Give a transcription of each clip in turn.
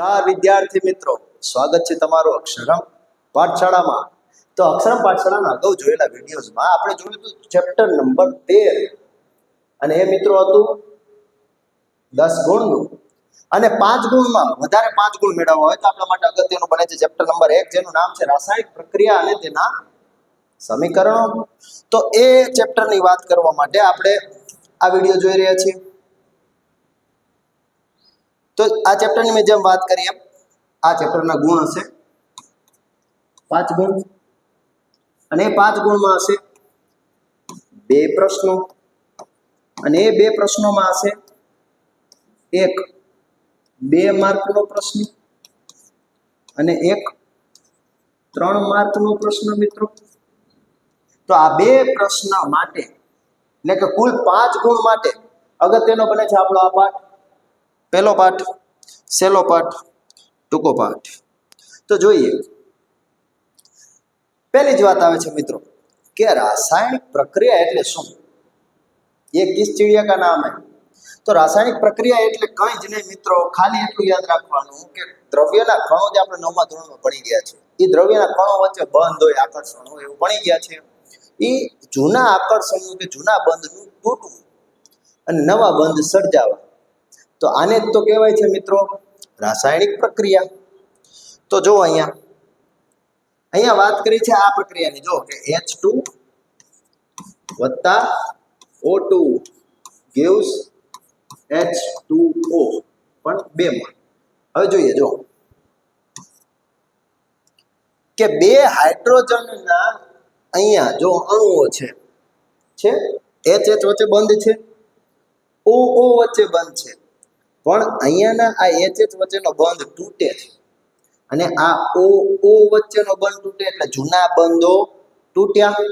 નમસ્કાર વિદ્યાર્થી મિત્રો. સ્વાગત છે તમારું અક્ષરમ પાઠશાળામાં. તો અક્ષરમ પાઠશાળાના અગાઉ જોયેલા વિડીયોઝમાં આપણે જોયું હતું ચેપ્ટર નંબર તેર. અને એ મિત્રો હતું દસ ગુણનું. અને પાંચ ગુણમાં વધારે પાંચ ગુણ મેળવવા હોય તો આપણા માટે અગત્યનું બને છે ચેપ્ટર નંબર એક, જેનું નામ છે રાસાયણિક પ્રક્રિયા અને તેના સમીકરણો. તો એ ચેપ્ટરની વાત કરવા માટે આપણે આ વીડિયો જોઈ રહ્યા છીએ. તો આ ચેપ્ટરની મેં જેમ વાત કરી એમ, આ ચેપ્ટરના ગુણ હશે. પાંચ ગુણ. અને એ પાંચ ગુણમાં હશે બે પ્રશ્નો. અને એ બે પ્રશ્નોમાં હશે એક બે માર્કનો પ્રશ્ન અને એક ત્રણ માર્કનો પ્રશ્ન, મિત્રો. તો આ બે પ્રશ્ન માટે એટલે કે કુલ પાંચ ગુણ માટે અગત્યનો બને છે આપણો આ પાઠ. પહેલો પાઠ સહેલો પાઠ, ટૂંકો પાઠ. તો જોઈએ. પહેલી જ વાત આવે છે મિત્રો, કે રાસાયણિક પ્રક્રિયા એટલે શું? એ કિસ ચીડિયા કા તો રાસાયણિક પ્રક્રિયા એટલે કંઈ જ નહીં મિત્રો, ખાલી એટલું યાદ રાખવાનું કે દ્રવ્યના કણો જે આપણે નવમા ધોરણમાં ભણી ગયા છે એ દ્રવ્યના કણો વચ્ચે બંધ હોય, આકર્ષણ હોય એવું ભણી ગયા છે. એ જૂના આકર્ષણનું કે જૂના બંધનું તૂટવું અને નવા બંધ સર્જાવા. તો આને જ તો કહેવાય છે મિત્રો રાસાયણિક પ્રક્રિયા. તો જો અહીંયા અહીંયા વાત કરી છે આ પ્રક્રિયાની. જો કે એચ ટુ વત્તા O two gives H two O પણ બે માં હવે જોઈએ, જો. કે બે હાઇડ્રોજનના અહીંયા જો અણુઓ છે છે? એચ એચ વચ્ચે બંધ છે? ઓ ઓ વચ્ચે બંધ છે. પણ અહીંયાના આ એચ એચ વચ્ચેનો બંધ તૂટે છે. અને આ ઓ ઓ વચ્ચેનો બંધ તૂટે એટલે જૂના બંધો તૂટ્યા.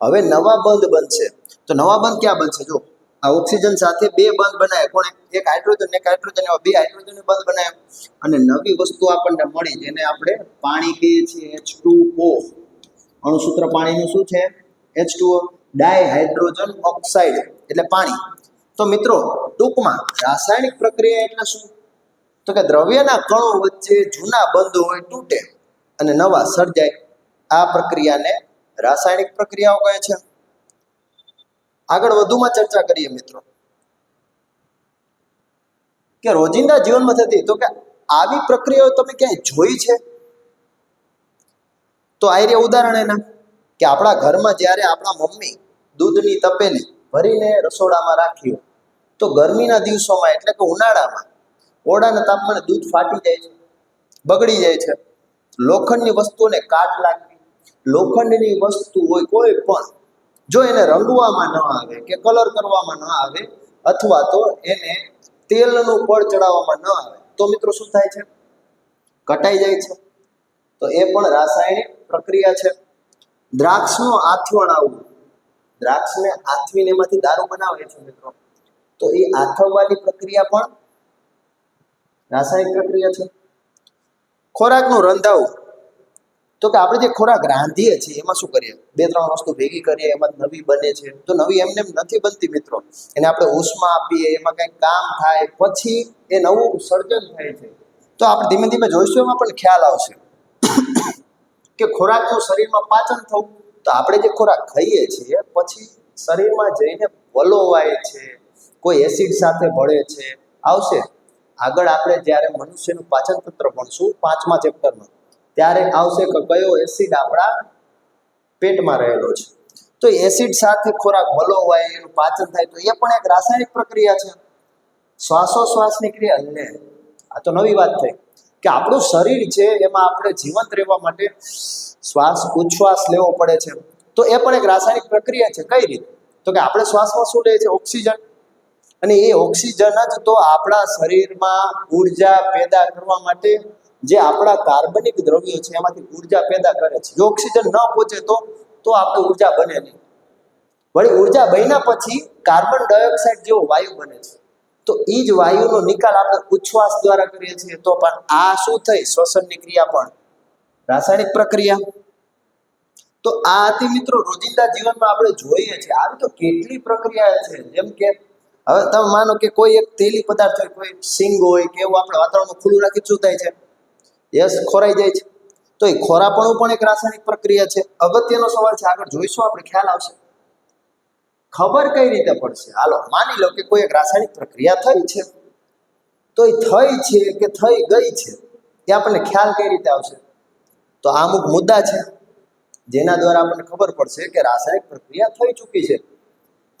હવે નવા બંધ બનશે. તો નવા બંધ ક્યાં બનશે? જો, આ ઓક્સિજન સાથે બે બંધ બનાવે કોણે એક? હાઇડ્રોજન એક હાઇડ્રોજન, એવા બે હાઇડ્રોજન બંધ બનાવે અને નવી વસ્તુ આપણને મળી જેને આપણે પાણી કહીએ છીએ એચ ટુ ઓ અણુસૂત્ર પાણીનું શું છે? H two O dihydrogen oxide એટલે પાણી. તો મિત્રો, ટૂંકમાં રાસાયણિક પ્રક્રિયા એટલે શું? તો કે દ્રવ્યના કણો વચ્ચે જૂના બંધો હોય તૂટે અને નવા સર્જાય. આ પ્રક્રિયાને રાસાયણિક પ્રક્રિયાઓ કહે છે. આગળ વધુમાં ચર્ચા કરીએ મિત્રો. કે રોજિંદા જીવનમાં થતી, તો કે આવી પ્રક્રિયાઓ તમે ક્યાંય જોઈ છે? તો આ રહ્યા ઉદાહરણ એના. કે આપણા ઘરમાં જ્યારે આપણા મમ્મી દૂધની તપેલી ભરીને રસોડામાં રાખી હોય તો ગરમીના દિવસોમાં એટલે કે ઉનાળામાં ઓરડાના તાપમાને દૂધ ફાટી જાય છે, બગડી જાય છે. લોખંડની વસ્તુને કાટ લાગવી, લોખંડની વસ્તુ હોય કોઈ પણ, જો એને રંગવામાં ન આવે, કે કલર કરવામાં ન આવે, અથવા તો એને તેલનું પડ ચડાવવામાં ન આવે, તો મિત્રો શું થાય છે? કટાઈ જાય છે. તો એ પણ રાસાયણિક પ્રક્રિયા છે. દ્રાક્ષનો આથવણ આવવું. દ્રાક્ષને આથવીને એમાંથી દારૂ બનાવે છે મિત્રો. તો એ આથવવાની પ્રક્રિયા પણ રાસાયણિક પ્રક્રિયા છે. ખોરાકનું રંધાવું. તો કે આપણે જે ખોરાક રાંધીએ છીએ, એમાં શું કરીએ? બે, ત્રણ વસ્તુ ભેગી કરીએ, એમાં નવી બને છે. તો નવી એમને નથી બનતી મિત્રો. એને આપણે ઉષ્મા આપીએ, એમાં કંઈક કામ થાય, પછી એ નવું સર્જન થાય છે. તો આપણે ધીમે ધીમે જોઈશું, એમાં પણ ખ્યાલ આવશે. કે ખોરાકનું શરીરમાં પાચન થવું, તો આપણે જે ખોરાક ખાઈએ છીએ, પછી શરીરમાં જઈને વલોવાય છે. કોઈ એસિડ સાથે ભળે છે, આવશે. આગળ આપણે જ્યારે મનુષ્યનું પાચન તંત્ર ભણશું, પાંચમા ચેપ્ટરમાં ત્યારે આવશે કે કયો એસિડ આપણા પેટમાં રહેલો છે. તો એસિડ સાથે ખોરાક વલોવાય એનું પાચન થાય, તો એ પણ એક રાસાયણિક પ્રક્રિયા છે. શ્વાસોશ્વાસની ક્રિયા, લે. આ તો નવી વાત થઈ. કે આપણું શરીર છે, એમાં આપણે જીવંત રહેવા માટે શ્વાસ, ઉચ્છ્વાસ લેવો પડે છે. તો એ પણ એક રાસાયણિક પ્રક્રિયા છે, કઈ રીતે? તો કે આપણે શ્વાસમાં શું લઈએ છીએ ઓક્સિજન. અને એ ઓક્સિજન જ તો આપણા શરીરમાં ઊર્જા પેદા કરવા માટે જે આપણા કાર્બનિક દ્રવ્યો છે, એમાંથી ઊર્જા પેદા કરે છે. જો ઓક્સિજન ન પહોંચે તો તો આપણે ઊર્જા બને નહીં. વળી ઊર્જા બન્યા પછી કાર્બન ડાયોક્સાઇડ જેવો વાયુ બને છે. તો એ જ વાયુનો નિકાલ આપણે ઉચ્છવાસ દ્વારા કરીએ છીએ, તો પણ આ શું થઈ? શ્વસનની ક્રિયા પણ. રાસાયણિક પ્રક્રિયા. તો આ હતી મિત્રો રોજિંદા જીવનમાં આપણે જોઈએ છીએ, આવી તો કેટલી પ્રક્રિયા છે. જેમ કે હવે તમે માનો કે કોઈ એક તેલી પદાર્થ હોય, કોઈ સિંગ હોય કે એવું આપણે વાતાવરણમાં ખુલ્લું રાખી શું થાય છે. યસ, ખોરાઈ જાય છે. તો એ ખોરાપણું પણ એક રાસાયણિક પ્રક્રિયા છે. અગત્યનો સવાલ છે, આગળ જોઈશું આપણે, ખ્યાલ આવશે. ખબર કઈ રીતે પડશે? હાલો, માની લો કે કોઈ એક રાસાયણિક પ્રક્રિયા થઈ છે. તો એ થઈ છે કે થઈ ગઈ છે? એ આપણને ખ્યાલ કઈ રીતે આવશે? તો આ અમુક મુદ્દા છે, જેના દ્વારા આપણને ખબર પડશે કે રાસાયણિક પ્રક્રિયા થઈ ચૂકી છે.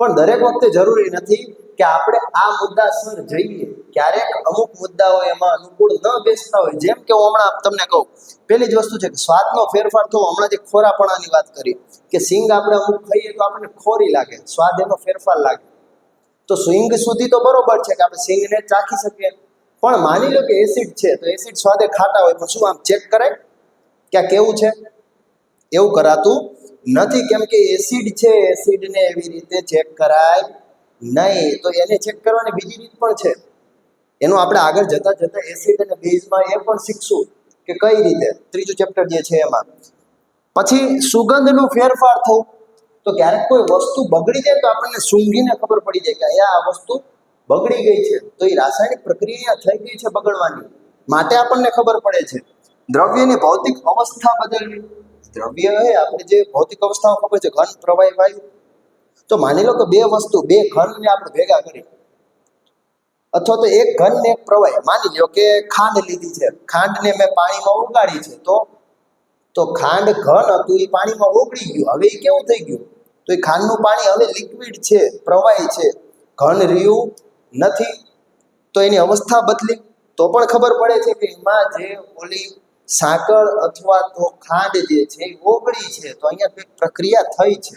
પણ દરેક વખતે જરૂરી નથી કે આપણે આ મુદ્દાસર જઈએ. ક્યારેક અમુક મુદ્દાઓ એમાં અનુકૂળ ન બેસતા હોય. જેમ કે હું હમણાં તમને કહું પેલી જ વસ્તુ છે કે સ્વાદનો ફેરફાર થવો. હમણાં જે ખોરાપણાની વાત કરી કે સિંગ આપણે અમુક ખાઈએ તો આપણને ખોરી લાગે. સ્વાદ એનો ફેરફાર લાગે. તો સ્વિંગ સુધી તો બરોબર છે કે આપણે સિંગને ચાખી શકીએ. પણ માની લો કે એસિડ છે, તો એસિડ સ્વાદે ખાટા હોય. પણ શું આમ ચેક કરાય? કે આ કેવું છે? એવું કરાતું નથી, કેમ કે એસિડ છે એસિડને એવી રીતે ચેક કરાય નહીં. તો એને ચેક કરવાની બીજી રીત પણ છે. એનું આપણે આગળ જતા જતા એસિડ અને બેઝમાં એ પણ શીખશું કે કઈ રીતે. ત્રીજું ચેપ્ટર જે છે એમાં. પછી સુગંધનું ફેરફાર થવું. તો ક્યારેક કોઈ વસ્તુ બગડી જાય તો આપણને સૂંઘીને ખબર પડી જાય કે અહીંયા આ વસ્તુ બગડી ગઈ છે. તો એ રાસાયણિક પ્રક્રિયા થઈ ગઈ છે બગડવાની. માટે આપણને ખબર પડે છે. દ્રવ્યની ભૌતિક અવસ્થા બદલવી. દ્રવ્ય એ આપણે જે ભૌતિક અવસ્થાઓ ખબર છે, ઘન પ્રવાહી વાયુ. તો માની લો કે બે વસ્તુ, બે ઘનને આપણે ભેગા કરી. અથવા તો એક ઘન ને એક પ્રવાહી. માની લો કે ખાંડ લીધી છે. ખાંડને મેં પાણીમાં ઉગાડી છે, તો? તો ખાંડ ઘન હતું, એ પાણીમાં ઓગળી ગયું. હવે એ કેવું થઈ ગયું? તો એ ખાંડનું પાણી હવે લિક્વિડ છે, પ્રવાહી છે. ઘન રહ્યું નથી. તો એની અવસ્થા બદલી. તો પણ ખબર પડે છે કે એમાં જે ઓલી સાકર અથવા તો ખાંડ જે છે એ ઓગળી છે, તો અહીંયા કંઈક પ્રક્રિયા થઈ છે.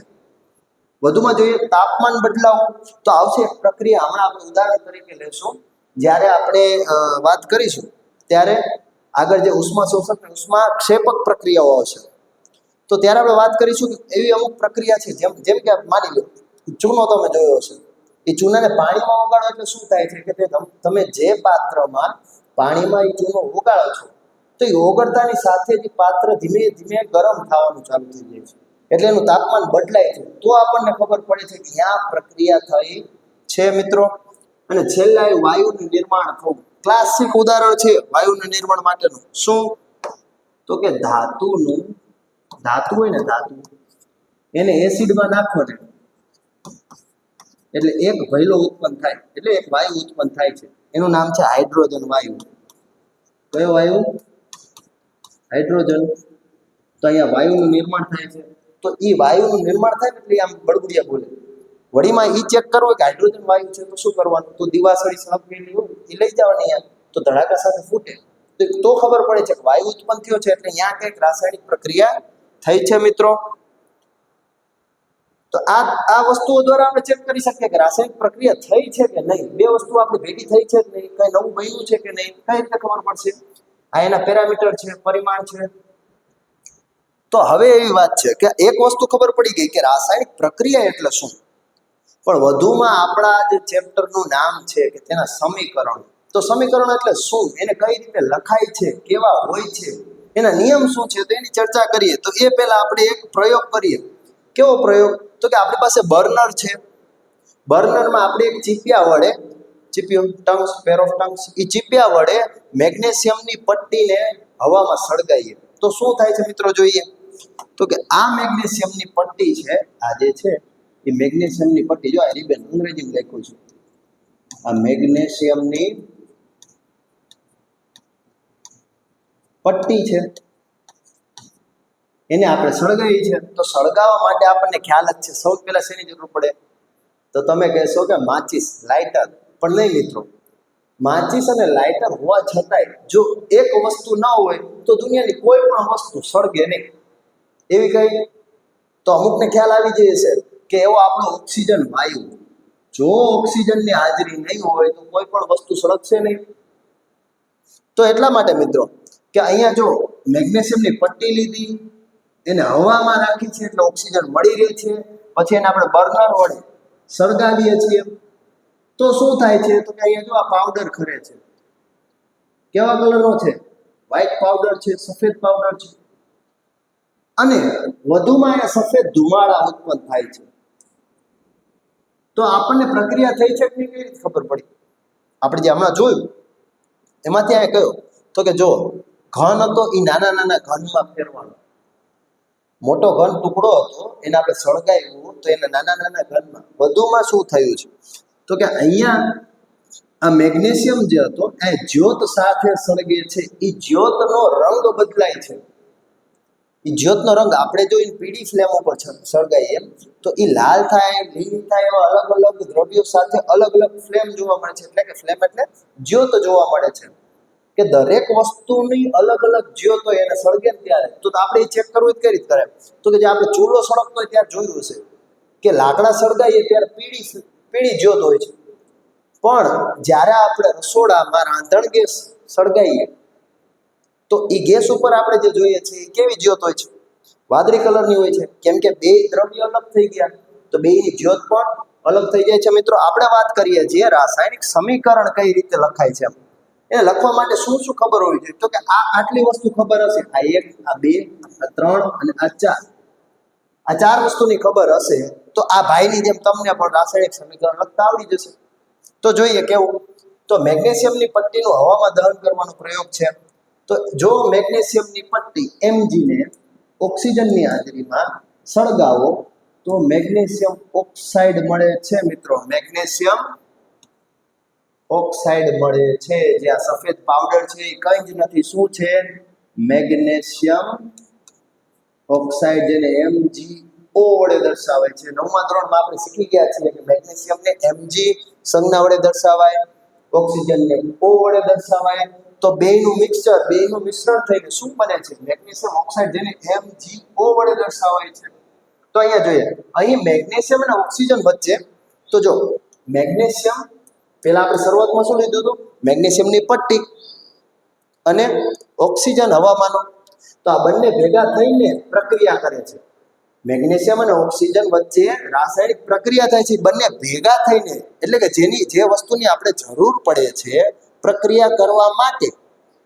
વધુમાં જોઈએ તાપમાન બદલાવ, તો આવશે એક પ્રક્રિયા. હમણાં આપણે ઉદાહરણ તરીકે લેશું જ્યારે આપણે વાત કરીશું, ત્યારે આગળ જે ઉષ્મા શોષક ઉષ્મા ક્ષેપક પ્રક્રિયાઓ આવશે. તો ત્યારે આપણે વાત કરીશું કે એવી અમુક પ્રક્રિયા છે, જેમ જેમ કે માની લો ચૂનો તમે જોયો હશે. એ ચૂનાને પાણીમાં ઓગાળો એટલે શું થાય છે કે તમે જે પાત્રમાં પાણીમાં એ ચૂનો ઓગાળો છો તો એ ઓગળતાની સાથે જ પાત્ર ધીમે ધીમે ગરમ થવાનું ચાલુ થઈ જાય છે. એટલે એનું તાપમાન બદલાય છે. તો આપણને ખબર પડે છે કે આ પ્રક્રિયા થઈ છે મિત્રો. અને છેલ્લા એ વાયુનું નિર્માણ થવું. ક્લાસિક ઉદાહરણ છે વાયુનું નિર્માણ માટેનું. શું? તો કે ધાતુનું, ધાતુ હોય ને ધાતુ, એને એસિડમાં નાખો ને એટલે એક ભયલો ઉત્પન્ન થાય. એટલે એક વાયુ ઉત્પન્ન થાય છે. એનું નામ છે હાઇડ્રોજન વાયુ. કયો વાયુ? હાઇડ્રોજન, તો અહીંયા વાયુનું નિર્માણ થાય છે. તો એ વાયુનું નિર્માણ થાય એટલે આમ બળબડિયા બોલે. વળીમાં એ ચેક કરવો કે હાઇડ્રોજન વાયુ છે તો શું કરવાનું? તો દિવાસળી સાફ ગયેલી હોય એ લઈ જવાની અહીંયા. તો ધડાકા સાથે ફૂટે. તો તો ખબર પડે છે કે વાયુ ઉત્પન્ન થયો છે એટલે અહીંયા કંઈક રાસાયણિક પ્રક્રિયા થઈ છે મિત્રો. તો આ આ વસ્તુઓ દ્વારા આપણે ચેક કરી શકીએ કે રાસાયણિક પ્રક્રિયા થઈ છે કે નહીં. બે વસ્તુ આપણે ભેગી થઈ છે કે નહીં? કઈ નવું બન્યું છે કે નહીં? કઈ રીતે ખબર પડશે? આ એના પેરામીટર છે, પરિમાણ છે. તો હવે એવી વાત છે કે એક વસ્તુ ખબર પડી ગઈ કે રાસાયણિક પ્રક્રિયા એટલે શું? પણ વધુમાં આપણા જે ચેપ્ટરનું નામ છે કે તેના સમીકરણ. તો સમીકરણ એટલે શું? એને કઈ રીતે લખાય છે? કેવા હોય છે? એના નિયમ શું છે? તો એની ચર્ચા કરીએ. તો એ પહેલા આપણે એક પ્રયોગ કરીએ. કેવો પ્રયોગ? તો કે આપણી પાસે બર્નર છે. બર્નરમાં આપણે એક ચીપિયા વડે, ચીપિયું ટંગ્સ, પેર ઓફ ટંગ્સ એ ચીપિયા વડે મેગ્નેશિયમની પટ્ટીને હવામાં સળગાવીએ તો શું થાય છે મિત્રો જોઈએ? તો કે આ મેગ્નેશિયમની પટ્ટી છે, આ જે છે, એ મેગ્નેશિયમની પટ્ટી. જો આ રીબેન, અંગ્રેજીમાં લખ્યું છે. આ મેગ્નેશિયમની પટ્ટી છે. એને આપણે સળગાવી છે તો સળગાવવા માટે આપણને ખ્યાલ જ છે. સૌથી પહેલા શેની જરૂર પડે? તો તમે કહેશો કે માચિસ, લાઇટર. પણ નહીં મિત્રો માચિસ અને લાઇટર હોવા છતાંય જો એક વસ્તુ ન હોય તો દુનિયાની કોઈ પણ વસ્તુ સળગે નહીં. એવી કઈ? તો અમુકને ખ્યાલ આવી જાય છે કે એવો આપણો ઓક્સિજન વાયુ. જો ઓક્સિજનની હાજરી નહીં હોય તો કોઈ પણ વસ્તુ સળગશે નહીં. તો એટલા માટે મિત્રો કે અહીંયા જો મેગ્નેશિયમની પટ્ટી લીધી, એને હવામાં રાખી છે એટલે ઓક્સિજન મળી રહે છે. પછી એને આપણે બર્નર વડે સળગાવીએ છીએ. તો શું થાય છે? તો કે અહીંયા જો આ પાવડર ખરે છે. કેવા કલરનો છે? વ્હાઈટ પાવડર છે, સફેદ પાવડર છે. અને વધુમાં એ સફેદ ધુમાડા ઉત્પન્ન થાય છે. તો આપણને પ્રક્રિયા થઈ છે કે કેવી રીતે ખબર પડી? આપણે જે હમણાં જોયું, એમાંથી આ કયો? તો કે જો, ઘન હતો એ નાના નાના ઘનમાં ફેરવાનો. મોટો ઘન ટુકડો હતો, એને આપણે સળગાવ્યું તો એને નાના નાના ઘનમાં. વધુમાં શું થયું છે? તો કે અહીંયા આ મેગ્નેશિયમ જે હતો, એ જ્યોત સાથે સળગે છે. એ જ્યોતનો રંગ બદલાય છે. એ જ્યોતનો રંગ આપણે જો પીળી ફ્લેમ ઉપર સળગાઈએ, તો એ લાલ થાય, લીલી થાય એવા અલગ અલગ દ્રવ્યો સાથે અલગ અલગ ફ્લેમ જોવા મળે છે. એટલે કે ફ્લેમ એટલે જ્યોત જોવા મળે છે. કે દરેક વસ્તુની અલગ અલગ જ્યોત એને સળગે ત્યારે. તો આપણે એ ચેક કરવું કઈ રીતે કરે? તો કે જે આપણે ચૂલો સળગતો હોય ત્યારે જોયું હશે. કે લાકડા સળગાઈએ ત્યારે પીળી પીળી જ્યોત હોય છે. પણ જ્યારે આપણે રસોડામાં રાંધણ ગેસ સળગાઈએ તો એ ગેસ ઉપર આપણે જે જોઈએ છીએ એ કેવી જ્યોત હોય છે? વાદળી કલરની હોય છે. કેમ કે બે દ્રવ્ય અલગ થઈ ગયા. તો બેની જ્યોત પણ અલગ થઈ જાય છે. મિત્રો, આપણે વાત કરીએ છીએ રાસાયણિક સમીકરણ કઈ રીતે લખાય છે એને લખવા માટે શું શું ખબર હોવી જોઈએ? તો કે આ આટલી વસ્તુ ખબર હશે. આ એક, આ બે, આ ત્રણ અને આ ચાર. આ ચાર વસ્તુની ખબર હશે તો આ ભાઈની જેમ તમને પણ રાસાયણિક સમીકરણ લખતા આવડી જશે. તો જોઈએ કેવું? તો મેગ્નેશિયમની પટ્ટીનું હવામાં દહન કરવાનો પ્રયોગ છે. તો જો મેગ્નેશિયમની પટ્ટી Mg ને ઓક્સિજનની હાજરીમાં સળગાવો, તો મેગ્નેશિયમ ઓક્સાઇડ મળે છે મિત્રો. મેગ્નેશિયમ ઓક્સાઇડ મળે છે. જે આ સફેદ પાવડર છે, એ કંઈ જ નથી. શું છે? મેગ્નેશિયમ ઓક્સાઇડ જેને MgO વડે દર્શાવાય છે. નવમા ધોરણમાં આપણે શીખી ગયા છીએ કે મેગ્નેશિયમને એમજી સંજ્ઞા વડે દર્શાવાય, ઓક્સિજનને ઓ વડે દર્શાવાય. તો બેયનું મિક્સચર બેયનું મિશ્રણ થઈને શું બને છે? મેગ્નેશિયમ ઓક્સાઇડ જેને ઓ વડે દર્શાવાય છે. તો અહીંયા જોઈએ, અહીં મેગ્નેશિયમ અને ઓક્સિજન વચ્ચે, તો જો, મેગ્નેશિયમ, પહેલા આપણે શરૂઆતમાં શું લીધું હતું? મેગ્નેશિયમની પટ્ટી અને ઓક્સિજન હવામાનો તો આ બંને ભેગા થઈને પ્રક્રિયા કરે છે. મેગ્નેશિયમ અને ઓક્સિજન વચ્ચે રાસાયણિક પ્રક્રિયા થાય છે. બંને ભેગા થઈને, એટલે કે જેની, જે વસ્તુની આપણે જરૂર પડે છે, પ્રક્રિયા કરવા માટે.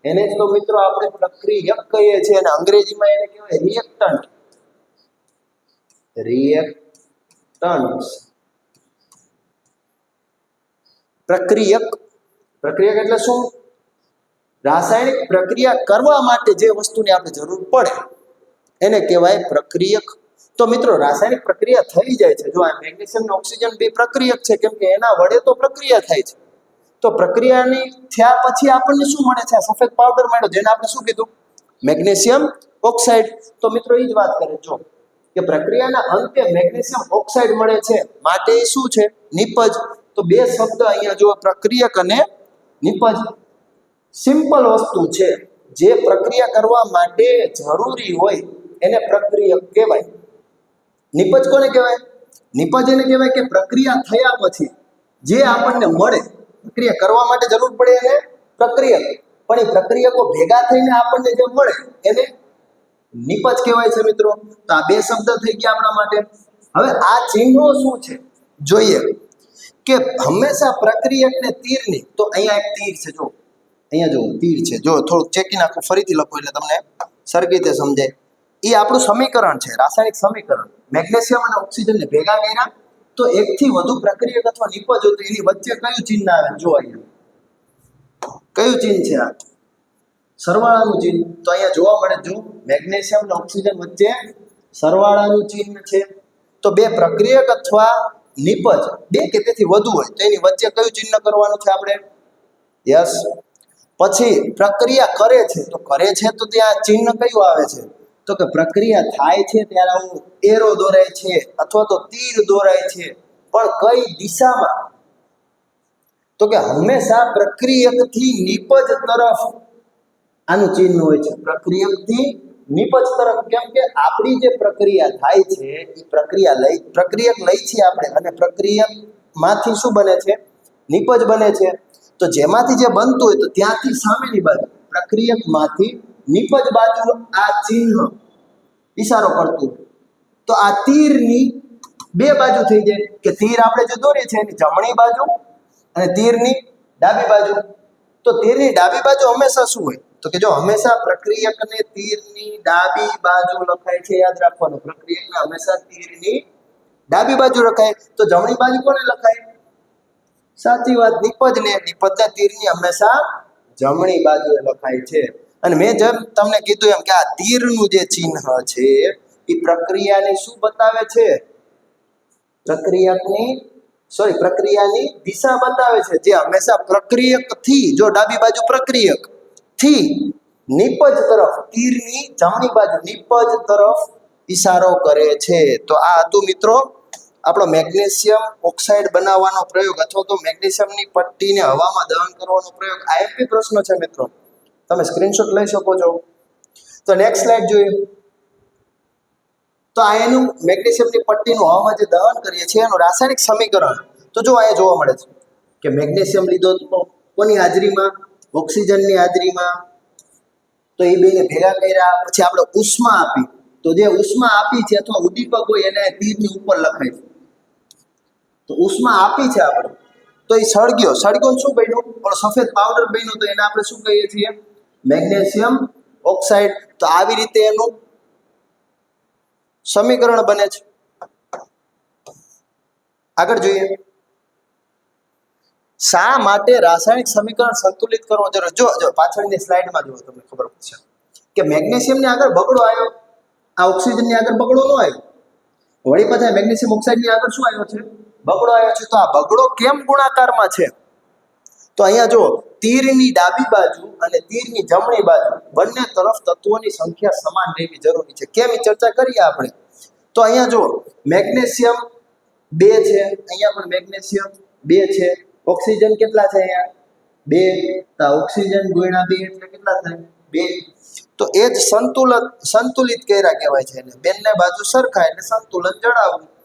એને તો મિત્રો આપણે પ્રક્રિયક કહીએ છીએ અને અંગ્રેજીમાં એને કહેવાય રિએક્ટન્ટ રિએક્ટન્ટ્સ પ્રક્રિયક પ્રક્રિયક એટલે શું? રાસાયણિક પ્રક્રિયા કરવા માટે જે વસ્તુની આપણે જરૂર પડે, એને કહેવાય પ્રક્રિયક તો મિત્રો, રાસાયણિક પ્રક્રિયા થઈ જાય છે. જો આ મેગ્નેશિયમ ઓક્સિજન બે પ્રક્રિયક છે, કેમ કે એના વડે તો પ્રક્રિયા થાય છે. તો પ્રક્રિયાની થયા પછી આપણને શું મળે છે? સફેદ પાવડર મળ્યો, જેને આપણે શું કીધું? Magnesium oxide. તો મિત્રો એ જ વાત કરે, જો કે પ્રક્રિયાના અંતે મેગ્નેશિયમ ઓક્સાઇડ મળે છે. માટે એ શું છે? નિપજ. તો બે શબ્દ અહીંયા જો પ્રક્રિયક અને નિપજ. સિમ્પલ વસ્તુ છે. જે પ્રક્રિયા કરવા માટે જરૂરી હોય, એને પ્રક્રિયક કહેવાય. નિપજ કોને કહેવાય? નિપજ એને કહેવાય કે પ્રક્રિયા થયા પછી જે આપણને મળે, પ્રક્રિયા કરવા માટે જરૂર પડે એને પ્રક્રિયક. પણ એ પ્રક્રિયકો ભેગા થઈને આપણને જે મળે એને નિપજ કહેવાય છે મિત્રો. તો આ બે શબ્દ થઈ ગયા આપણા માટે. હવે આ ચિહ્નો શું છે? જોઈએ કે હંમેશા પ્રક્રિયક ને તીરની, તો અહીંયા એક તીર છે જો અહીંયા જો તીર છે. જો થોડુંક ચેકી નાખું, ફરીથી લખું એટલે તમને સરખી રીતે સમજાય. એ આપણું સમીકરણ છે, રાસાયણિક સમીકરણ. મેગ્નેશિયમ અને ઓક્સિજનને ભેગા કર્યા તો એકથી વધુ પ્રક્રિયક અથવા નિપજ તો એની વચ્ચે કયું ચિહ્ન આવે? જો અહીંયા. કયું ચિહ્ન છે આ? સરવાળાનું ચિહ્ન તો અહીંયા જોવા મળે જો, મેગ્નેશિયમ અને ઓક્સિજન વચ્ચે સરવાળાનું ચિહ્ન છે. તો બે પ્રક્રિયક અથવા નિપજ, બે કે તેથી વધુ હોય તો એની વચ્ચે કયું ચિહ્ન કરવાનું છે આપણે? યસ. પછી પ્રક્રિયા કરે છે. તો કરે છે તો ત્યાં ચિહ્ન કયું આવે છે? તો કે પ્રક્રિયા થાય છે ત્યારે આવું એરો દોરાય છે અથવા તો તીર દોરાય છે. પણ કઈ દિશામાં? તો કે હંમેશા પ્રક્રિયકથી નિપજ તરફ. આનું ચિહ્ન હોય છે પ્રક્રિયકથી નિપજ તરફ. કેમ કે આપણી જે પ્રક્રિયા થાય છે એ પ્રક્રિયા લઈ, પ્રક્રિયક લઈ છીએ આપણે. અને પ્રક્રિયકમાંથી શું બને છે? નિપજ બને છે. તો જેમાંથી જે બનતું હોય તો ત્યાંથી સામેની બાજુ પ્રક્રિયકમાંથી નિપજ બાજુ આ ચિહ્ન ઈશારો કરતું. તો આ તીરની બે બાજુ થઈ જાય કે તીર આપણે જે દોરીએ છીએ એની જમણી બાજુ અને તીરની ડાબી બાજુ. તો તીરની ડાબી બાજુ હંમેશા શું હોય? તો કે જો હંમેશા પ્રક્રિયકને તીરની ડાબી બાજુ લખાય છે, યાદ રાખવાનું. પ્રક્રિયકને હંમેશા તીરની ડાબી બાજુ લખાય. તો જમણી બાજુ કોને લખાય? સાચી વાત નિપજ ને નિપજના તીરની હંમેશા જમણી બાજુએ લખાય છે. અને મેં જેમ તમને કીધું એમ કે આ તીરનું જે ચિહ્ન છે, એ પ્રક્રિયાને શું બતાવે છે? પ્રક્રિયકની સોરી પ્રક્રિયાની દિશા બતાવે છે. જે હંમેશા પ્રક્રિયકથી જો ડાબી બાજુ પ્રક્રિયકથી નિપજ તરફ, તીરની જમણી બાજુ નિપજ તરફ ઈશારો કરે છે. તો આ હતું મિત્રો આપણો મેગ્નેશિયમ ઓક્સાઇડ બનાવવાનો પ્રયોગ, અથવા તો મેગ્નેશિયમની પટ્ટીને હવામાં દહન કરવાનો પ્રયોગ. આઈએમપી પ્રશ્ન છે મિત્રો. તમે સ્ક્રીનશોટ લઈ શકો છો. તો નેક્સ્ટ સ્લાઇડ જોઈએ. તો આ એનું મેગ્નેશિયમની પટ્ટીનું હવામાં જે દહન કરીએ છીએ એનું રાસાયણિક સમીકરણ. તો જો અહીંયા જોવા મળે છે કે મેગ્નેશિયમ લીધો તો કોની હાજરીમાં? ઓક્સિજનની હાજરીમાં. તો એ બેને ભેગા કર્યા, પછી આપણે ઉષ્મા આપી. તો જે ઉષ્મા આપી છે અથવા ઉદ્દીપક હોય એને તીરની ઉપર લખાય છે. તો ઉષ્મા આપી છે આપણે. તો એ સળગ્યો. સળગ્યો શું બન્યું? પણ સફેદ પાવડર બન્યો તો એને આપણે શું કહીએ છીએ? Magnesium oxide. તો આવી રીતે એનું સમીકરણ બને છે. આગળ જોઈએ. શા માટે રાસાયણિક સમીકરણ સંતુલિત કરવો જરૂર? જો જો, પાછળની સ્લાઇડમાં જુઓ તમને ખબર પડશે. કે મેગ્નેશિયમની આગળ બગડો આવ્યો. આ ઓક્સિજનની આગળ બગડો ન આવ્યો. વળી પાછા મેગ્નેશિયમ ઓક્સાઇડની આગળ શું આવ્યો છે? બગડો આવ્યો છે. તો આ બગડો કેમ ગુણાકારમાં છે? તો અહીંયા જો તીરની ડાબી બાજુ અને તીરની જમણી બાજુ બંને તરફ તત્વોની સંખ્યા સમાન રહેવી જરૂરી છે. કેમ ચર્ચા કરીએ આપણે? તો અહીંયા જો મેગ્નેશિયમ બે છે. અહીંયા પણ મેગ્નેશિયમ બે છે. ઓક્સિજન કેટલા છે અહીંયા? બે. તો ઓક્સિજન ગુણ્યા બે એટલે કેટલા થાય? બે. તો એ જ સંતુલન, સંતુલિત કર્યા કહેવાય છે એને. બંને બાજુ સરખા એટલે સંતુલન જળાવવું.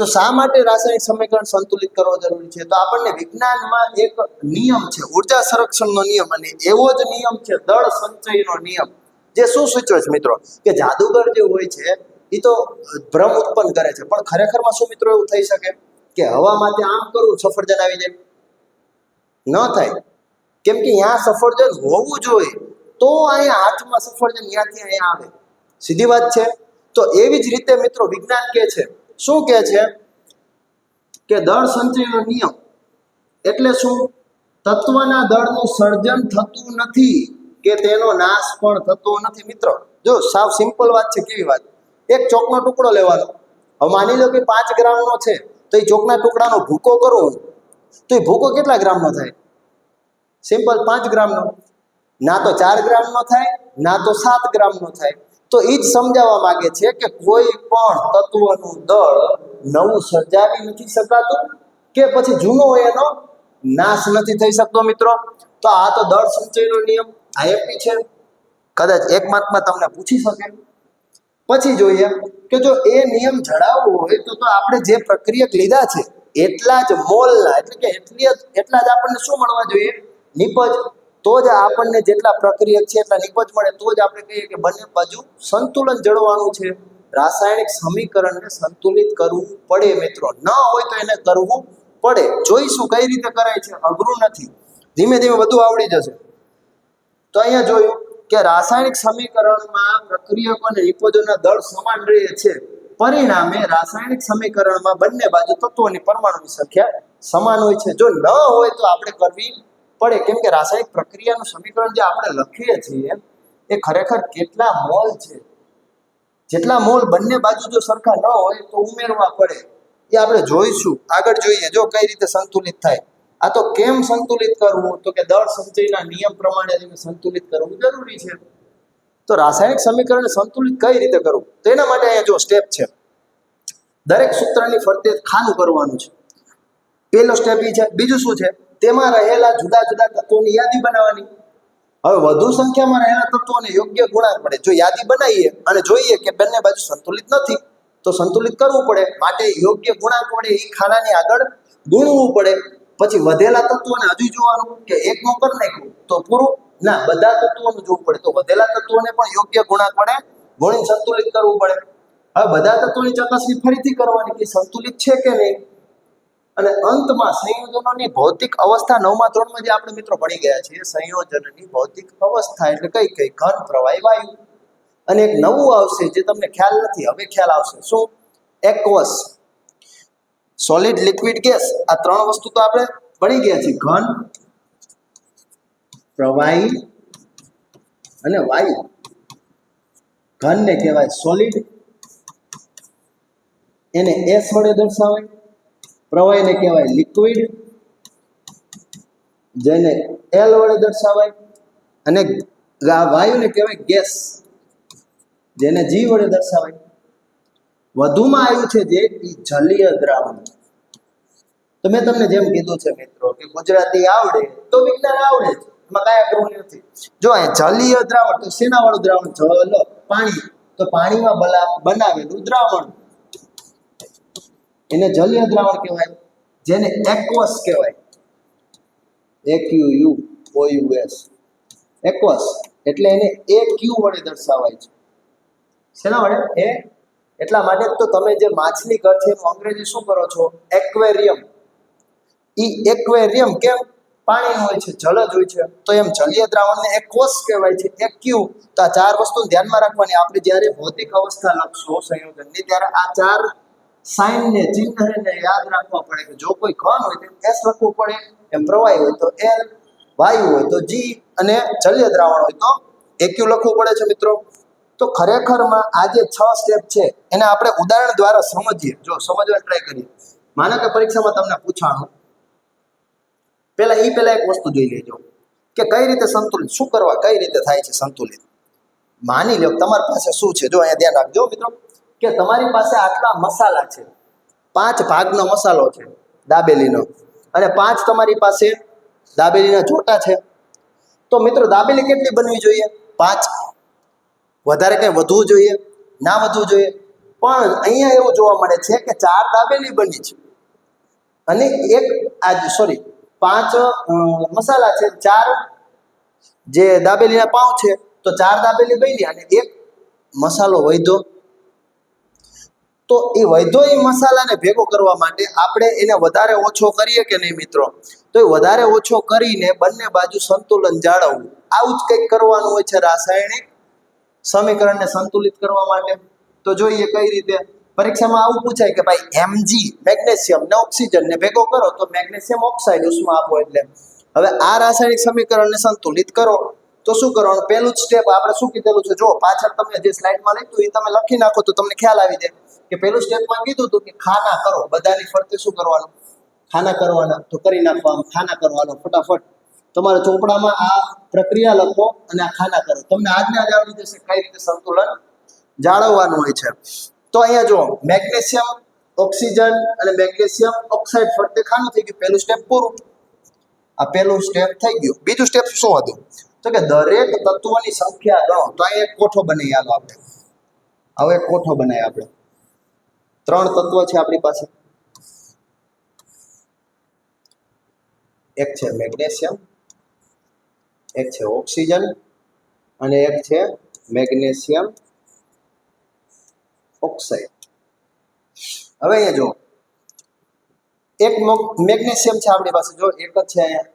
તો શા માટે રાસાયણિક સમીકરણ સંતુલિત કરવો જરૂરી છે? તો આપણને વિજ્ઞાનમાં એક નિયમ છે, ઊર્જા સંરક્ષણનો નિયમ અને એવો જ નિયમ છે, દળ સંચયનો નિયમ. જે શું સૂચવે છે મિત્રો? કે જાદુગર જે હોય છે એ તો ભ્રમ ઉત્પન્ન કરે છે. પણ ખરેખરમાં શું મિત્રો એવું થઈ શકે? કે હવામાંથી આમ કરું સફરજન આવી જાય. ન થાય. કેમ કે ત્યાં સફરજન હોવું જોઈએ, તો અહીંયા હાથમાં સફરજન ત્યાંથી અહીંયા આવે. સીધી વાત છે? તો એવી જ રીતે મિત્રો વિજ્ઞાન કે છે શું કહે છે? કે દળ સંચયનો નિયમ એટલે શું? તત્વના દળનું સર્જન થતું નથી કે તેનો નાશ પણ થતો નથી. મિત્રો, જો સાવ સિમ્પલ વાત છે, કેવી વાત? એક ચોકનો ટુકડો લેવાનો. હવે માની લો કે પાંચ ગ્રામનો છે, તો એ ચોકના ટુકડાનો ભૂકો કરો તો એ ભૂકો કેટલા ગ્રામનો થાય? સિમ્પલ પાંચ ગ્રામનો. ના તો ચાર ગ્રામનો થાય, ના તો સાત ગ્રામનો થાય. તો એ જ સમજાવવા માંગે છે કે કોઈ પણ તત્વનું દળ નવું સર્જાવી નથી શકાતું કે પછી જૂનો એનો નાશ નથી થઈ શકતો મિત્રો. તો આ તો દળ સંચયનો નિયમ આઈએમપી છે. કદાચ એક માર્કમાં તમને પૂછી શકે. પછી જોઈએ કે જો એ નિયમ જણાવવો હોય તો તો આપણે જે પ્રક્રિયક લીધા છે, એટલા જ મોલના, એટલે કે એટલી જ એટલા જ આપણને શું મળવા જોઈએ? નિપજ તો જ આપણને જેટલા પ્રક્રિયક છે, એટલા નિપજ મળે. તો જ આપણે કહીએ કે બંને બાજુ સંતુલન જળવાનું છે. રાસાયણિક સમીકરણને સંતુલિત કરવું પડે મિત્રો. ન હોય તો એને કરવું પડે. જોઈશું કઈ રીતે કરાય છે, અઘરું નથી. ધીમે ધીમે બધું આવડી જશે. તો અહીંયા જોયું કે રાસાયણિક સમીકરણમાં પ્રક્રિયકો અને નિપજોના દળ સમાન રહે છે. પરિણામે રાસાયણિક સમીકરણમાં બંને બાજુ તત્વોની પરમાણુની સંખ્યા સમાન હોય છે. જો ન હોય તો આપણે કરવી પડે. કેમ કે રાસાયણિક પ્રક્રિયાનું સમીકરણ જે આપણે લખીએ છીએ, એ ખરેખર કેટલા મોલ છે? જેટલા મોલ બંને બાજુ જો સરખા ન હોય તો ઉમેરવા પડે. એ આપણે જોઈશું. આગળ જોઈએ જો કઈ રીતે સંતુલિત થાય. આ તો કેમ સંતુલિત કરવું? તો કે દળ સંચયના નિયમ પ્રમાણે તેને સંતુલિત કરવું જરૂરી છે. તો રાસાયણિક સમીકરણને સંતુલિત કઈ રીતે કરવું? તો એના માટે અહીંયા જો સ્ટેપ છે. દરેક સૂત્રની ફરતે ખાનું કરવાનું છે. પહેલો સ્ટેપ એ છે. બીજું શું છે? તેમાં રહેલા જુદા જુદા તત્વોની યાદી બનાવવાની. હવે વધુ સંખ્યામાં રહેલા તત્વોને યોગ્ય ગુણાંક પડે જો યાદી બનાવીએ અને જોઈએ કે બંને બાજુ સંતુલિત નથી, તો સંતુલિત કરવું પડે. માટે યોગ્ય ગુણાંક વડે એ ખાનાની આગળ ગુણવું પડે. પછી વધેલા તત્વોને હજુ જોવાનું કે એકનું કરી નાખ્યું તો પૂરું? ના, બધા તત્વોનું જોવું પડે. તો વધેલા તત્વોને પણ યોગ્ય ગુણાંક વડે ગુણી સંતુલિત કરવું પડે. હવે બધા તત્વોની ચકાસણી ફરીથી કરવાની કે સંતુલિત છે કે નહીં? અને અંતમાં સંયોજનોની ભૌતિક અવસ્થા નવમાં, ત્રણમાં જે આપણે મિત્રો ભણી ગયા છીએ, સંયોજનની ભૌતિક અવસ્થા એટલે કઈ કઈ? ઘન, પ્રવાહી વાયુ. અને એક નવું આવશે જે તમને ખ્યાલ નથી, હવે ખ્યાલ આવશે. શું? એક્વસ. સોલિડ લિક્વિડ ગેસ આ ત્રણ વસ્તુ તો આપણે ભણી ગયા છીએ. ઘન, પ્રવાહી અને વાયુ. ઘનને કહેવાય સોલિડ એને એસ વડે દર્શાવાય. પ્રવાહીને કહેવાય લિક્વિડ જેને એલ વડે દર્શાવાય અને વાયુને કહેવાય ગેસ જેને જી વડે દર્શાવાય. વધુમાં આવ્યું છે જે જલીય દ્રાવણ. તો મેં તમને જેમ કીધું છે મિત્રો કે ગુજરાતી આવડે તો વિજ્ઞાન આવડે છે એમાં કાંઈ અઘરું નથી. જો અહીંયા જલીય દ્રાવણ, તો શેના વાળું દ્રાવણ? જળ, પાણી. તો પાણીમાં બનાવેલું દ્રાવણ. એને જલીય દ્રાવણ કહેવાય, જેને એક્વસ કહેવાય. A Q U O U S aqueous એટલે એને એ ક્યુ વડે દર્શાવાય છે. શેના વડે? એ? એટલા માટે તો તમે જે માછલી ઘર છે એનું અંગ્રેજી શું કરો છો? એક્વેરિયમ. ઈ એક્વેરિયમ કેમ? પાણીનું હોય છે, જળ જ હોય છે. તો એમ જલીય દ્રાવણને એક્વસ કહેવાય છે એક્યુ તો આ ચાર વસ્તુ ધ્યાનમાં રાખવાની. આપણે જ્યારે ભૌતિક અવસ્થા લખશો સંયોજનની, ત્યારે આ ચાર સાઇનને ચિહ્નને યાદ રાખવા પડે કે જો કોઈ ઘન હોય તો એસ લખવું પડે, એમ પ્રવાહી હોય તો એલ, વાયુ હોય તો જી અને જલીય દ્રાવણ હોય તો એક્યુ લખવું પડે છે મિત્રો. તો ખરેખરમાં આ જે છ સ્ટેપ છે, એને આપણે ઉદાહરણ દ્વારા સમજીએ. જો સમજવા ટ્રાય કરીએ. માનો કે પરીક્ષામાં તમને પૂછવાનું પેલા એ પેલા એક વસ્તુ જોઈ લેજો. કે કઈ રીતે સંતુલિત, શું કરવા, કઈ રીતે થાય છે સંતુલિત? માની લો તમારી પાસે શું છે? જો અહીંયા ધ્યાન રાખજો મિત્રો. કે તમારી પાસે આટલા મસાલા છે. પાંચ ભાગનો મસાલો છે દાબેલીનો. અને પાંચ તમારી પાસે દાબેલીના જોટા છે. તો મિત્રો, દાબેલી કેટલી બનવી જોઈએ? પાંચ. વધારે કંઈ વધવું જોઈએ? ના વધવું જોઈએ? પણ અહીંયા એવું જોવા મળે છે કે ચાર દાબેલી બની છે. અને એક આ સોરી પાંચ મસાલા છે. ચાર જે દાબેલીના પાઉં છે, તો ચાર દાબેલી બની અને એક મસાલો વધ્યો. તો એ વૈધો એ મસાલાને ભેગો કરવા માટે આપણે એને વધારે ઓછો કરીએ કે નહીં મિત્રો? તો એ વધારે ઓછો કરીને બંને બાજુ સંતુલન જાળવવું. આવું જ કંઈક કરવાનું હોય છે રાસાયણિક સમીકરણને સંતુલિત કરવા માટે. તો જોઈએ કઈ રીતે? પરીક્ષામાં આવું પૂછાય કે ભાઈ એમજી મેગ્નેશિયમ ને ઓક્સિજન ને ભેગો કરો તો મેગ્નેશિયમ ઓક્સાઇડ ઉષ્મા આપો એટલે. હવે આ રાસાયણિક સમીકરણને સંતુલિત કરો. તો શું કરવાનું? પહેલું જ સ્ટેપ આપણે શું કીધેલું છે? જો પાછળ તમને જે સ્લાઇડમાં લખ્યું, એ તમે લખી નાખો તો તમને ખ્યાલ આવી જાય. કે પહેલું સ્ટેપમાં કીધું હતું કે ખાના કરો. બધાની ફરતે શું કરવાનું? ખાના કરવાના. તો કરી નાખવાનું. ખાના કરવાનો. ફટાફટ. તમારા ચોપડામાં આ પ્રક્રિયા લખો અને આ ખાના કરો. તમને આજને આજ આવડી જશે કઈ રીતે સંતુલન જાળવવાનું હોય છે. તો અહીંયા જો મેગ્નેશિયમ, ઓક્સિજન અને મેગ્નેશિયમ ઓક્સાઇડ ફરતે ખાનું થઈ ગયું. પહેલું સ્ટેપ પૂરું. આ પહેલું સ્ટેપ થઈ ગયું. બીજું સ્ટેપ શું હતું? તો કે દરેક તત્વોની સંખ્યા ગણો. તો અહીંયા એક કોઠો બનાવી આલો આપણે. હવે કોઠો બનાવી આપણે. ત્રણ તત્વો છે આપણી પાસે. એક છે મેગ્નેશિયમ, એક છે ઓક્સિજન અને એક છે મેગ્નેશિયમ ઓક્સાઇડ. હવે અહીંયા જો એક મેગ્નેશિયમ છે આપણી પાસે. જો એક જ છે અહીંયા.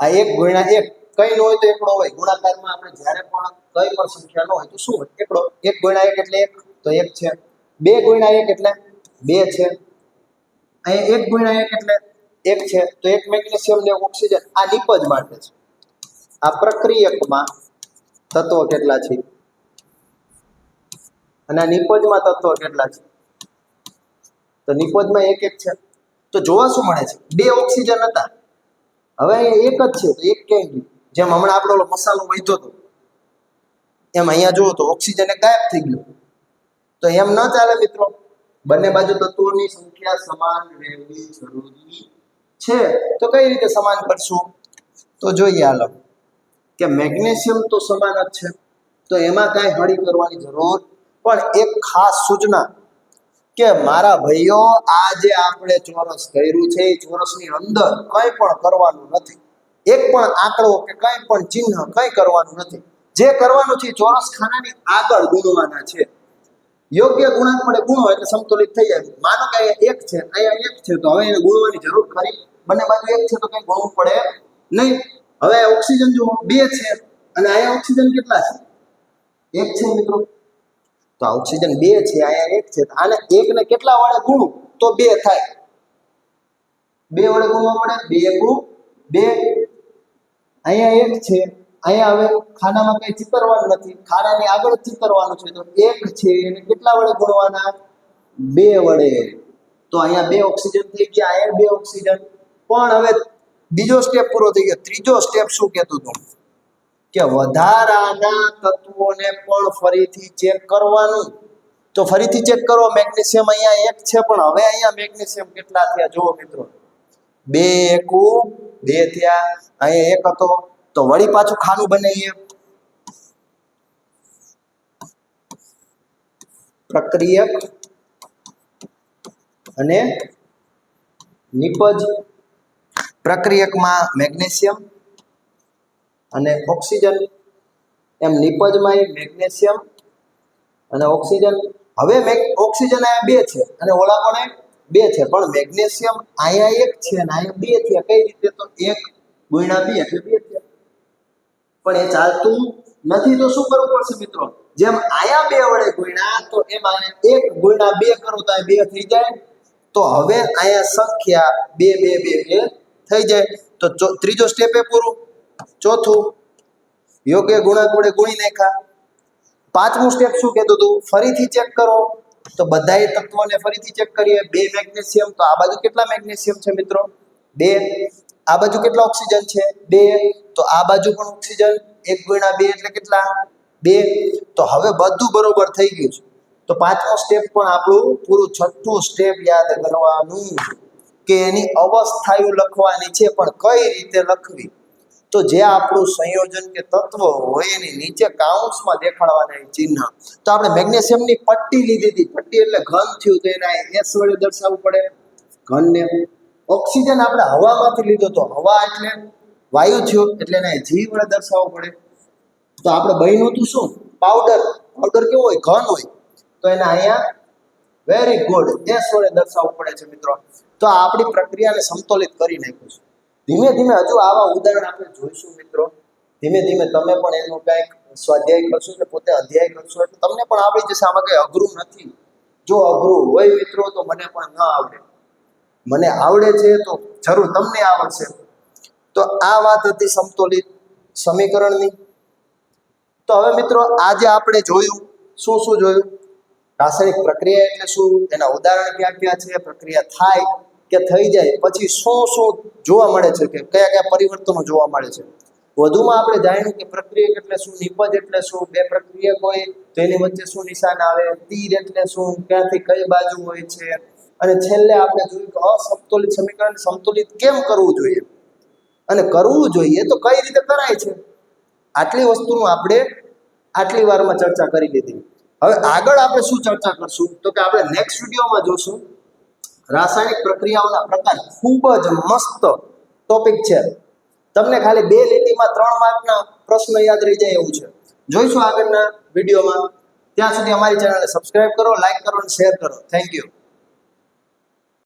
આ એક ગુણ્યા એક. કઈ ન હોય તો એકડો હોય. ગુણાકારમાં આપણે જ્યારે પણ કઈ પણ સંખ્યા ન હોય તો શું હોય? એકડો. એક ગુણ્યા એક એટલે એક. તો એક છે. બે ગુણ્યા એક એટલે બે છે. અહીંયા એક ગુણ્યા એક એટલે એક છે. તો એક મેગ્નેશિયમ ને ઓક્સિજન આ નિપજ માટે છે. આ પ્રક્રિયકમાં તત્વો કેટલા છે? અને આ નિપજમાં તત્વો કેટલા છે? તો નિપજમાં એક એક છે. તો જોવા શું મળે છે? બે ઓક્સિજન હતા. હવે અહીંયા એક જ છે. તો એક ક્યાંય ગયું? જેમ હમણાં આપણો મસાલો વધ્યો હતો. એમ અહીંયા જુઓ તો ઓક્સિજન એ ગાયબ થઈ ગયું. તો એમ ન ચાલે મિત્રો. બંને બાજુ તત્વોની સંખ્યા સમાન રહેવી જરૂરી છે. તો કઈ રીતે સમાન કરશું? તો જોઈએ હાલો. કે મેગ્નેશિયમ તો સમાન જ છે. તો એમાં કાંઈ હળી કરવાની જરૂર પણ એક ખાસ સૂચના કે મારા ભાઈઓ આ જે આપણે ચોરસ કર્યું છે. એ ચોરસની અંદર કંઈ પણ કરવાનું નથી. એક પણ આંકડો કે કંઈ પણ ચિહ્ન કંઈ કરવાનું નથી. જે કરવાનું છે ચોરસ ખાનાની આગળ ગુણવાના છે. યોગ્ય ગુણાંક મળે, ગુણો એટલે સંતુલિત થઈ જાય. માનો કે અહીંયા એક છે, અહીંયા એક છે, તો હવે એને ગુણવાની જરૂર ખરી. બંને બાજુ એક છે, તો કઈ ગુણવું પડે નહીં. હવે ઓક્સિજન જુઓ બે છે, અને અહીંયા ઓક્સિજન કેટલા છે? એક છે મિત્રો. તો આ ઓક્સિજન બે છે, અહીંયા એક છે આને એકને કેટલા વડે ગુણું તો બે થાય. બે વડે ગુણવા પડે બે ગુણ બે. અહીંયા એક છે અહીંયા હવે ખાનામાં કઈ ચિતરવાનું નથી. ખાનાની આગળ ચિતરવાનું છે. તો એક છે એને કેટલા વડે ગુણવાના? બે વડે. તો અહીંયા બે ઓક્સિજન થઈ ગયા અહીંયા બે ઓક્સિજન. પણ હવે બીજો સ્ટેપ પૂરો થઈ ગયો. ત્રીજો સ્ટેપ શું કહેતું હતું? કે વધારાના તત્વોને પણ ફરીથી ચેક કરવાનું. તો ફરીથી ચેક કરો, મેગ્નેશિયમ અહીંયા એક છે, પણ હવે અહીંયા મેગ્નેશિયમ કેટલા થયા? જુઓ મિત્રો. બે એકુ, બે થયા. અહીંયા એક હતો. તો વળી પાછું ખાનું બનાવીએ. પ્રક્રિયક અને નિપજ પ્રક્રિયકમાં મેગ્નેશિયમ અને ઓક્સિજન. એમ નિપજમાં મેગ્નેશિયમ અને ઓક્સિજન. હવે ઓક્સિજન અહીંયા બે છે અને ઓલા પણ બે છે, પણ મેગ્નેશિયમ અહીંયા એક છે અને અહીંયા બે છે. કઈ રીતે? તો એક ગુણ્યા બે એટલે બે થયા પણ એ ચાલતું નથી. તો શું કરવું પડશે મિત્રો? જેમ આયા બે વડે ગુણ્યા, તો એમાં એક ગુણ્યા બે કરો તો બે થઈ જાય. તો હવે આયા સંખ્યા બે બે બે બે થઈ જાય. તો ત્રીજો સ્ટેપ એ પૂરું. ચોથું, યોગ્ય ગુણાંક વડે ગુણી નાખ્યા. પાંચમું સ્ટેપ શું કહેતું હતું? ફરીથી ચેક કરો. તો બધાય તત્વોને ફરીથી ચેક કરીએ. બે મેગ્નેશિયમ તો આ બાજુ કેટલા મેગ્નેશિયમ છે મિત્રો? બે. આ બાજુ કેટલા ઓક્સિજન છે? બે. તો આ બાજુ પણ ઓક્સિજન એક ગુણ્યા બે એટલે કેટલા? બે. તો હવે બધું બરોબર થઈ ગયું છે. તો પાંચમો સ્ટેપ પણ આપણું પૂરું છઠ્ઠું સ્ટેપ યાદ કરવાનું કે એની અવસ્થાયું લખવાની છે, પણ કઈ રીતે લખવી? તો જે આપણું સંયોજન કે તત્વ હોય એની નીચે કાઉન્ટ્સમાં દેખાડવાના ચિહ્ન. તો આપણે મેગ્નેશિયમની પટ્ટી લીધી હતી. પટ્ટી એટલે ઘન થયું, તો એના એસ વડે દર્શાવવું પડે. ઘનને ઓક્સિજન આપણે હવામાંથી લીધો તો હવા એટલે વાયુ થયો, એટલે એને જી વડે દર્શાવવો પડે. તો આપણે બન્યું હતું શું? પાવડર પાવડર કેવો હોય? ઘન હોય. તો એને અહીંયા વેરી ગુડ એસ વડે દર્શાવવું પડે છે મિત્રો. તો આ આપણી પ્રક્રિયાને સંતુલિત કરી નાખ્યું છે. ધીમે ધીમે હજુ આવા ઉદાહરણ આપણે જોઈશું મિત્રો. ધીમે ધીમે તમે પણ એનું કંઈક સ્વાધ્યાય કરશો કે પોતે અધ્યાય કરશો એટલે તમને પણ આવડી જશે. આમાં કંઈ અઘરું નથી. જો અઘરું હોય મિત્રો, તો મને પણ ન આવડે. મને આવડે છે તો જરૂર તમને આવડશે. તો આ વાત હતી સમતોલિત સમીકરણની. તો હવે મિત્રો આજે આપણે જોયું, શું શું જોયું? રાસાયણિક પ્રક્રિયા એટલે શું? એના ઉદાહરણ ક્યાં ક્યાં છે? પ્રક્રિયા થાય કે થઈ જાય? પછી શું શું જોવા મળે છે કે કયા કયા પરિવર્તનો જોવા મળે છે? વધુમાં આપણે જાણ્યું કે પ્રક્રિયક એટલે શું? નિપજ એટલે શું? બે પ્રક્રિયક હોય તેની વચ્ચે શું નિશાન આવે? તીર એટલે શું? ક્યાંથી કઈ બાજુ હોય છે? અને છેલ્લે આપણે જોયું કે અસમતુલિત સમીકરણ સંતુલિત કેમ કરવું જોઈએ? અને કરવું જોઈએ તો કઈ રીતે કરાય છે? આટલી વસ્તુનું આપણે આટલી વારમાં ચર્ચા કરી લીધી. હવે આગળ આપણે શું ચર્ચા કરશું? તો કે આપણે નેક્સ્ટ વિડીયોમાં જોશું. રાસાયણિક પ્રક્રિયાઓના પ્રકાર ખૂબ જ મસ્ત ટોપિક છે. તમને ખાલી બે લીટીમાં ત્રણ માર્કના પ્રશ્ન યાદ રહી જાય એવું છે. જોઈશું આગળના વિડીયોમાં. ત્યાં સુધી અમારી ચેનલને સબસ્ક્રાઇબ કરો લાઈક કરો અને શેર કરો. Thank you